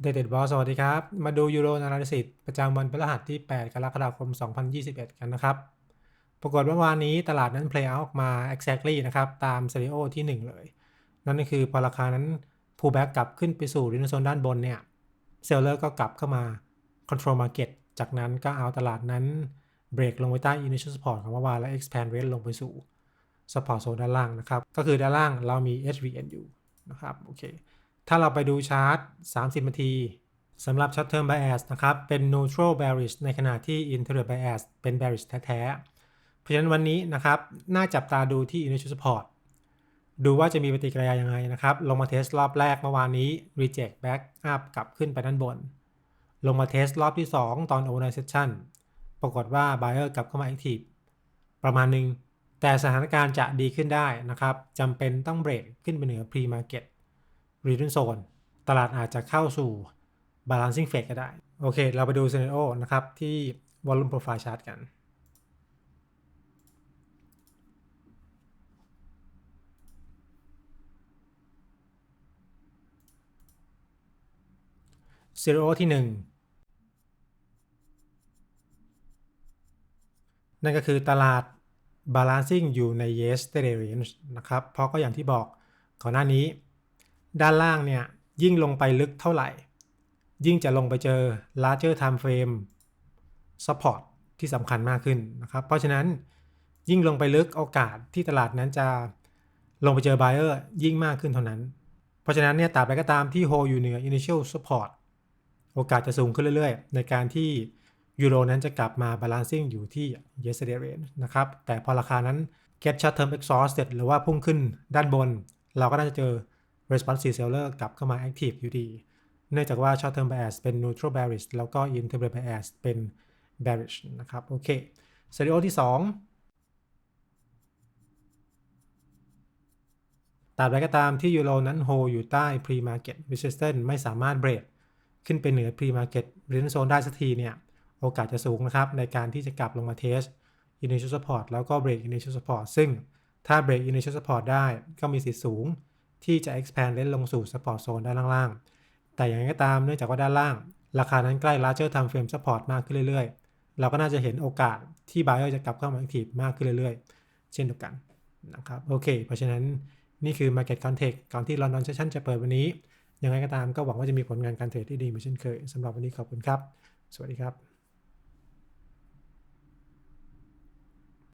เด e ดบอสสวัสดีครับ มาดูยูโรนาราสิตประจำวันพฤหัสที่ 8 กรกฎาคม 2021 กันนะครับ ปรากฏว่าวันนี้ตลาดนั้น play out ออกมา exactly นะครับ ตาม scenario ที่ 1 เลย นั่นก็คือพอราคานั้น pull back กลับขึ้นไปสู่ r e นโซนด้านบนเนี่ยเซลเลอร์ก็กลับเข้ามา control market จากนั้นก็เอาตลาดนั้นเบรกลงไปใต้ initial support ของเมื่อวานและ expand range ลงไปสู่ support zone ด้านล่างนะครับ ก็คือด้านล่างเรามี HVN อยู่นะครับโอเค ถ้าเราไปดูชาร์ต 30 นาทีสำหรับ short term bias นะครับ เป็น neutral bearish ในขณะที่ interior bias เป็น bearish แท้ๆ เพราะฉะนั้นวันนี้นะครับ น่าจับตาดูที่ initial support ดูว่าจะมีปฏิกิริยายังไงนะครับ ลงมาเทสรอบแรกเมื่อวานนี้ reject back up กลับขึ้นไปด้านบน ลงมาเทสรอบที่ 2 ตอน overnight session ปรากฏว่า buyer กลับเข้ามา active ประมาณหนึ่งแต่สถานการณ์จะดีขึ้นได้นะครับจำเป็นต้องเบรกขึ้นไปเหนือ pre market รีด n โซนตลาดอาจจะเข้าสู่ balancing phase ก็ได้ โอเค เราไปดู scenario นะครับ ที่ volume profile chart กัน scenario ที่ 1 นั่นก็คือตลาด balancing อยู่ใน yes t e r range นะครับ เพราะก็อย่างที่บอกก่อนหน้านี้ ด้านล่างเนี่ยยิ่งลงไปลึกเท่าไหร่ ยิ่งจะลงไปเจอ larger time frame support ที่สำคัญมากขึ้นนะครับ เพราะฉะนั้นยิ่งลงไปลึกโอกาสที่ตลาดนั้นจะลงไปเจอ buyer ยิ่งมากขึ้นเท่านั้น เพราะฉะนั้นเนี่ยตราบใดก็ตามที่ hold อยู่เหนือ initial support โอกาสจะสูงขึ้นเรื่อยๆ ในการที่ยูโรนั้นจะกลับมา balancing อยู่ที่ yesterday range นะครับ แต่พอราคานั้น get short term exhausted หรือว่าพุ่งขึ้นด้านบน เราก็น่าจะเจอ responsive seller กลับเข้ามา active อยู่ดี เนื่องจากว่า short term bias เป็น neutral bearish แล้วก็ intermediate bias เป็น bearish นะครับ โอเค scenario ที่ 2ตราบใดก็ตามที่ยูโรนั้นโฮอยู่ใต้ pre market resistance ไม่สามารถเบรกขึ้นไปเหนือ pre market resistance zone ได้สักทีเนี่ย โอกาสจะสูงนะครับ ในการที่จะกลับลงมาเทส initial support แล้วก็ break initial support ซึ่งถ้า break initial support ได้ก็มีสิทธิ์สูง ที่จะ expand เล่นลงสู่ support zone ด้านล่างๆ แต่อย่างไรก็ตามเนื่องจากว่าด้านล่าง ราคานั้นใกล้ larger time frame support มากขึ้นเรื่อยๆ เราก็น่าจะเห็นโอกาสที่ buyer จะกลับเข้ามา active มากขึ้นเรื่อยๆ เช่นเดียวกันนะครับโอเค เพราะฉะนั้นนี่คือ market context ก่อนที่ London session จะเปิดวันนี้ ยังไงก็ตามก็หวังว่าจะมีผลงานการเทรดที่ดีเหมือนเช่นเคยสำหรับวันนี้ขอบคุณครับ สวัสดีครับ